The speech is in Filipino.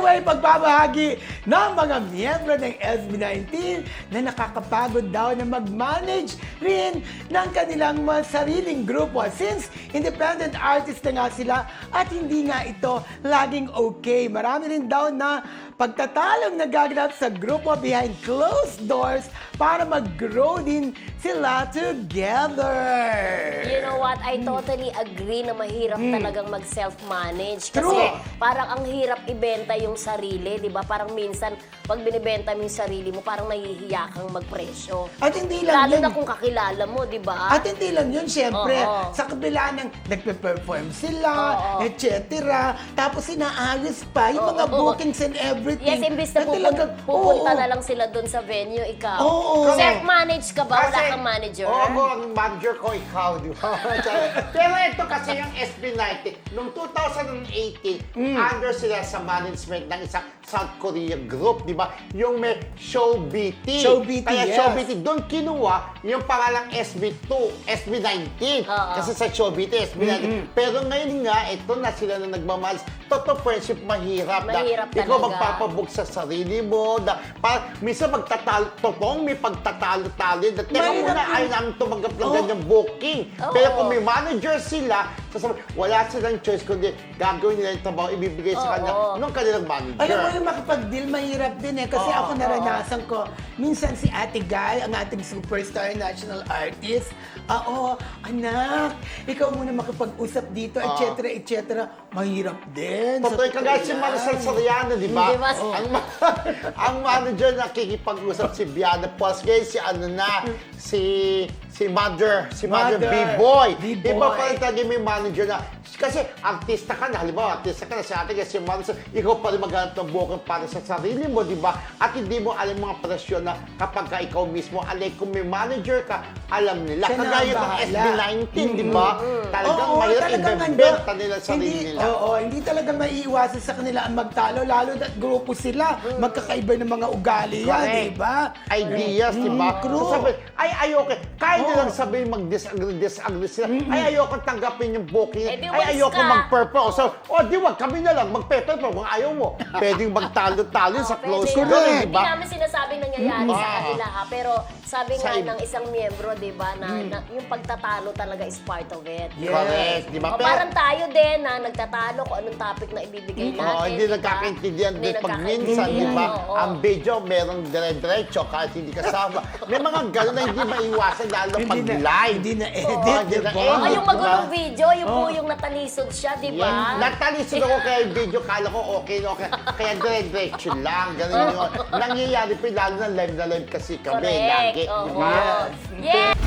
Anyway, pagbabahagi ng mga miyembro ng SB19 na nakakapagod daw na mag-manage rin ng kanilang sariling grupo since independent artist na nga sila at hindi nga ito laging okay. Marami rin daw na pagtatalong nagaganap sa grupo behind closed doors para mag-grow din sila together. What? I totally agree na mahirap talagang mag-self-manage. Kasi True. parang ang hirap ibenta yung sarili, di ba? Parang minsan, pag binibenta mo yung sarili mo, parang nahihiya kang magpresyo. At hindi lang Lalo yun. na kung kakilala mo, di ba? At hindi lang yun, syempre, Oo. sa kabila ng nagpe-perform sila, Oo. et cetera. Tapos inaayos pa yung mga Oo. bookings and everything. Yes, imbis na pupun- talagang- pupunta oo. na lang sila doon sa venue, ikaw. Oo. Self-manage ka ba? Wala kang manager? Oo, ako ang manager ko, ikaw, di ba? Pero ito kasi yung SB90, noong 2018, Mm. under sila sa management ng isang South Korea group, di ba? Yung may Show BT. Show BT, Kaya yes. Show BT, doon kinuha yung pangalang SB2, SB19. Oo. Kasi sa Show BT, SB19. Pero ngayon nga, ito na sila na nagmamalas. Totoo friendship, mahirap. Mahirap na, Ikaw talaga. magpapabook sa sarili mo. Na, para, minsan magtatalo, totoong may pagtatalo-talo. Na, teka Mahirap muna, yun. ayaw namin tumanggap ng Oo. ganyang booking. Oo. Pero kung may manager sila, sasabi, wala silang choice kundi gagawin nila yung trabaho, ibibigay sa Oo. kanya ng kanilang manager. Alam mo yung makapag-deal, mahirap din eh. Kasi Oo, ako naranasan ko, minsan si Ate Guy, ang ating superstar national artist, ah, oo, anak, ikaw muna makapag-usap dito, et cetera, et cetera. Mahirap din. Totoo, Sa kagaya si. Maricel Soriano, di ba? Di ba? Ang, ma- ang manager nakikipag-usap si Biana Pos. Ngayon si ano na, si si Mother, si Mother, Mother. B-Boy. B-Boy. Iba pa rin talaga may manager na, kasi artista ka na, halimbawa, artista ka na, si ate, si Maricel, ikaw pa rin maghanap ng booking para sa sarili mo, di ba? At hindi mo alam mga presyon na kapag ka ikaw mismo, alay, kung may manager ka, alam nila. Siya Kagaya ng bahala. SB19, di ba? Talagang Oo, mahirap talagang ibebenta ano, nila sa sarili hindi, nila. Oo, hindi talaga maiiwasan sa kanila ang magtalo, lalo na grupo sila. Magkakaiba ng mga ugali yan, Correct. di ba? ideas, di ba? Mm, true. So sabi, ay ayoko, Oo. nilang sabihin mag-disagree, disagree sila, ay ayoko tanggapin yung booking, Eh, di ay walis ayoko mag-purple. So, o di wag, kami na lang, mag-purple kung ayaw mo. Pwedeng magtalo-talo sa Oo, close door, naman. di ba? Hindi namin sinasabing nangyayari sa Ah. kanila ha, pero sabi Sa nga iba. ng isang miyembro, di ba, na, na yung pagtatalo talaga is part of it. Yes. Correct, di ba? O, parang tayo din na nagtatalo kung anong topic na ibibigay natin. Oo, hindi di ba? nagkakaintindihan Hindi din pag minsan, di ba? oo. Ang video, merong dire-diretso kahit hindi kasama. May mga gano'n na hindi maiwasan lalo pag live. hindi na edit, Oo, hindi di na ba? Oh, edit, yung di ba? magulong video, yung po Oh. yung natalisod siya, di Yan. ba? Natalisin ako kaya yung video, kala ko okay okay. Kaya dire-diretso lang, ganun yun. Nangyayari pa, lalo na live na live kasi kami, lagi. Correct. di Oo. ba? Yes.